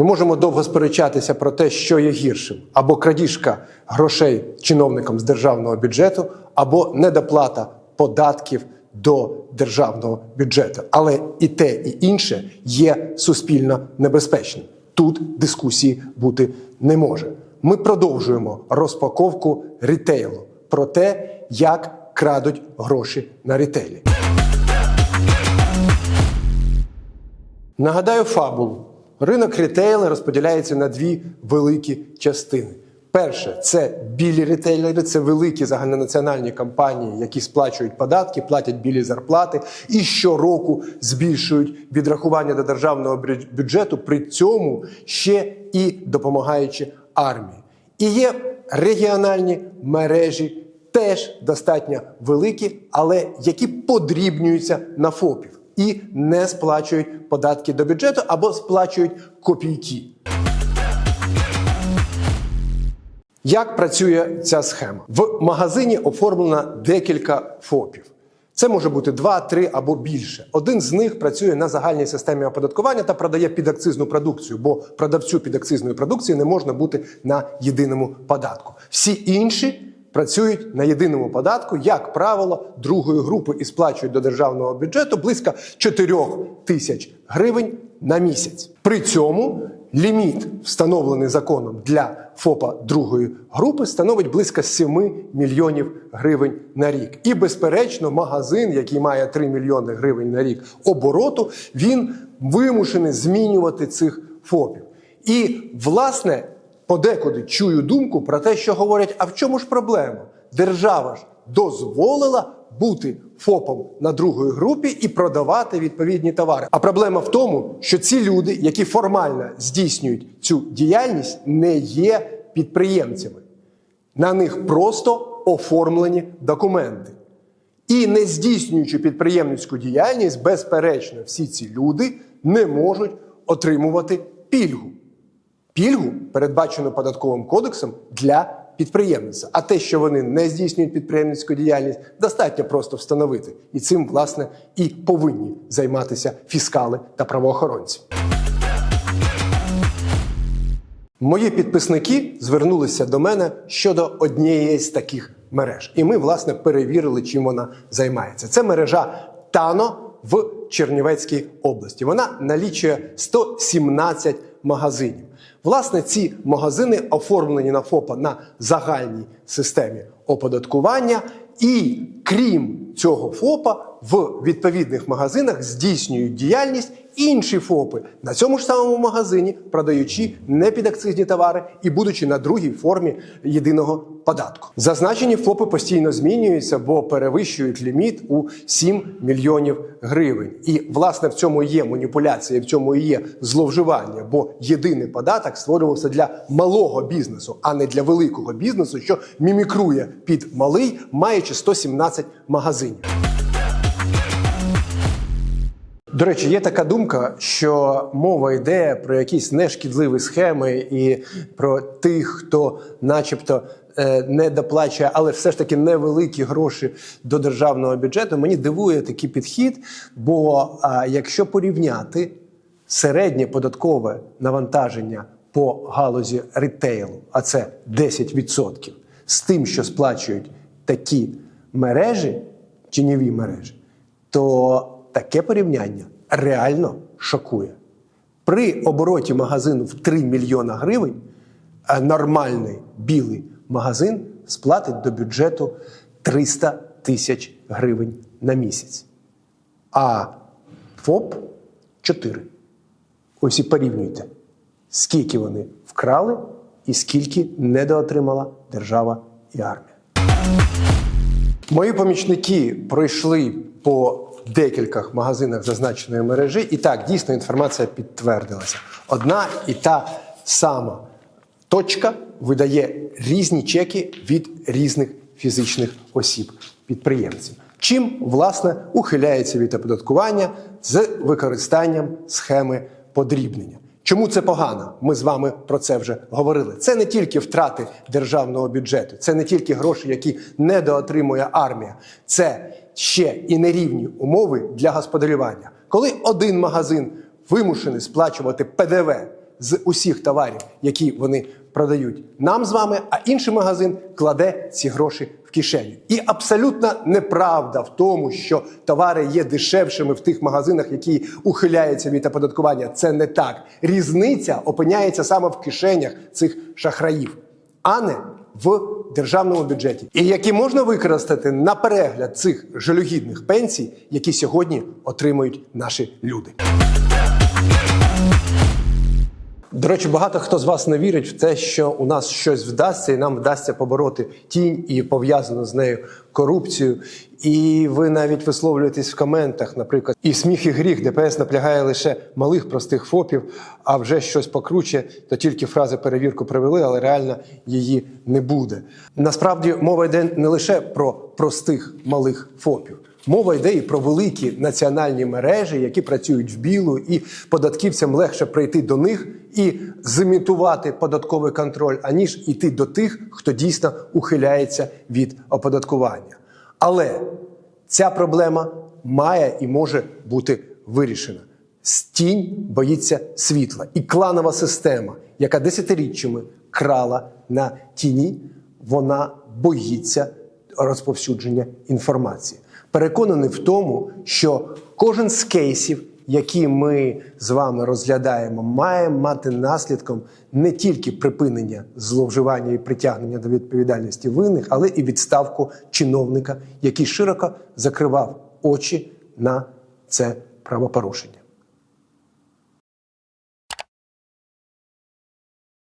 Ми можемо довго сперечатися про те, що є гіршим: або крадіжка грошей чиновникам з державного бюджету, або недоплата податків до державного бюджету. Але і те, і інше є суспільно небезпечним. Тут дискусії бути не може. Ми продовжуємо розпаковку рітейлу про те, як крадуть гроші на рітейлі. Нагадаю фабулу. Ринок рітейлу розподіляється на дві великі частини. Перше це білі рітейлери, це великі загальнонаціональні компанії, які сплачують податки, платять білі зарплати і щороку збільшують відрахування до державного бюджету, при цьому ще і допомагаючи армії. І є регіональні мережі, теж достатньо великі, але які подрібнюються на ФОПів і не сплачують податки до бюджету або сплачують копійки. Як працює ця схема? В магазині оформлено декілька ФОПів. Це може бути два, три або більше. Один з них працює на загальній системі оподаткування та продає підакцизну продукцію, бо продавцю підакцизної продукції не можна бути на єдиному податку. Всі інші працюють на єдиному податку, як правило, другої групи і сплачують до державного бюджету близько 4 тисяч гривень на місяць. При цьому ліміт, встановлений законом для ФОПа другої групи, становить близько 7 мільйонів гривень на рік. І, безперечно, магазин, який має 3 мільйони гривень на рік обороту, він вимушений змінювати цих ФОПів. І, власне, подекуди чую думку про те, що говорять: а в чому ж проблема? Держава ж дозволила бути ФОПом на другої групі і продавати відповідні товари. А проблема в тому, що ці люди, які формально здійснюють цю діяльність, не є підприємцями. На них просто оформлені документи. І не здійснюючи підприємницьку діяльність, безперечно, всі ці люди не можуть отримувати пільгу. Пільгу передбачену податковим кодексом для підприємництва. А те, що вони не здійснюють підприємницьку діяльність, достатньо просто встановити. І цим, власне, і повинні займатися фіскали та правоохоронці. Мої підписники звернулися до мене щодо однієї з таких мереж. І ми, власне, перевірили, чим вона займається. Це мережа Тано в Чернівецькій області. Вона налічує 117 магазинів. Власне, ці магазини оформлені на ФОПа на загальній системі оподаткування, і крім цього ФОПа, в відповідних магазинах здійснюють діяльність інші ФОПи на цьому ж самому магазині, продаючи непідакцизні товари і будучи на другій формі єдиного податку. Зазначені ФОПи постійно змінюються, бо перевищують ліміт у 7 мільйонів гривень. І власне в цьому є маніпуляція, в цьому є зловживання, бо єдиний податок створювався для малого бізнесу, а не для великого бізнесу, що мімікрує під малий, маючи 117 магазинів. До речі, є така думка, що мова йде про якісь нешкідливі схеми і про тих, хто, начебто, е, не доплачує, але все ж таки невеликі гроші до державного бюджету. Мені дивує такий підхід. Бо а, якщо порівняти середнє податкове навантаження по галузі ритейлу, а це 10%, з тим, що сплачують такі мережі, тіньові мережі, то таке порівняння реально шокує. При обороті магазину в 3 мільйона гривень нормальний білий магазин сплатить до бюджету 300 тисяч гривень на місяць. А ФОП 4. Ось і порівнюйте, скільки вони вкрали і скільки недоотримала держава і армія. Мої помічники пройшли по декількох магазинах зазначеної мережі, і так дійсно інформація підтвердилася. Одна і та сама точка видає різні чеки від різних фізичних осіб підприємців. Чим власне ухиляється від оподаткування з використанням схеми подрібнення. Чому це погано? Ми з вами про це вже говорили. Це не тільки втрати державного бюджету, це не тільки гроші, які недоотримує армія, це ще і нерівні умови для господарювання. Коли один магазин вимушений сплачувати ПДВ з усіх товарів, які вони продають нам з вами, а інший магазин кладе ці гроші в кишеню. І абсолютна неправда в тому, що товари є дешевшими в тих магазинах, які ухиляються від оподаткування. Це не так. Різниця опиняється саме в кишенях цих шахраїв, а не в державному бюджеті, і які можна використати на перегляд цих жалюгідних пенсій, які сьогодні отримують наші люди. До речі, багато хто з вас не вірить в те, що у нас щось вдасться, і нам вдасться побороти тінь і пов'язану з нею корупцію. І ви навіть висловлюєтесь в коментах, наприклад, і сміх і гріх ДПС наплягає лише малих простих фопів, а вже щось покруче, то тільки фрази перевірку привели, але реально її не буде. Насправді мова йде не лише про простих малих фопів. Мова йде і про великі національні мережі, які працюють в білу, і податківцям легше прийти до них і зимітувати податковий контроль, аніж іти до тих, хто дійсно ухиляється від оподаткування. Але ця проблема має і може бути вирішена. Тінь боїться світла, і кланова система, яка десятиріччями крала на тіні, вона боїться розповсюдження інформації. Переконаний в тому, що кожен з кейсів, які ми з вами розглядаємо, має мати наслідком не тільки припинення зловживання і притягнення до відповідальності винних, але і відставку чиновника, який широко закривав очі на це правопорушення.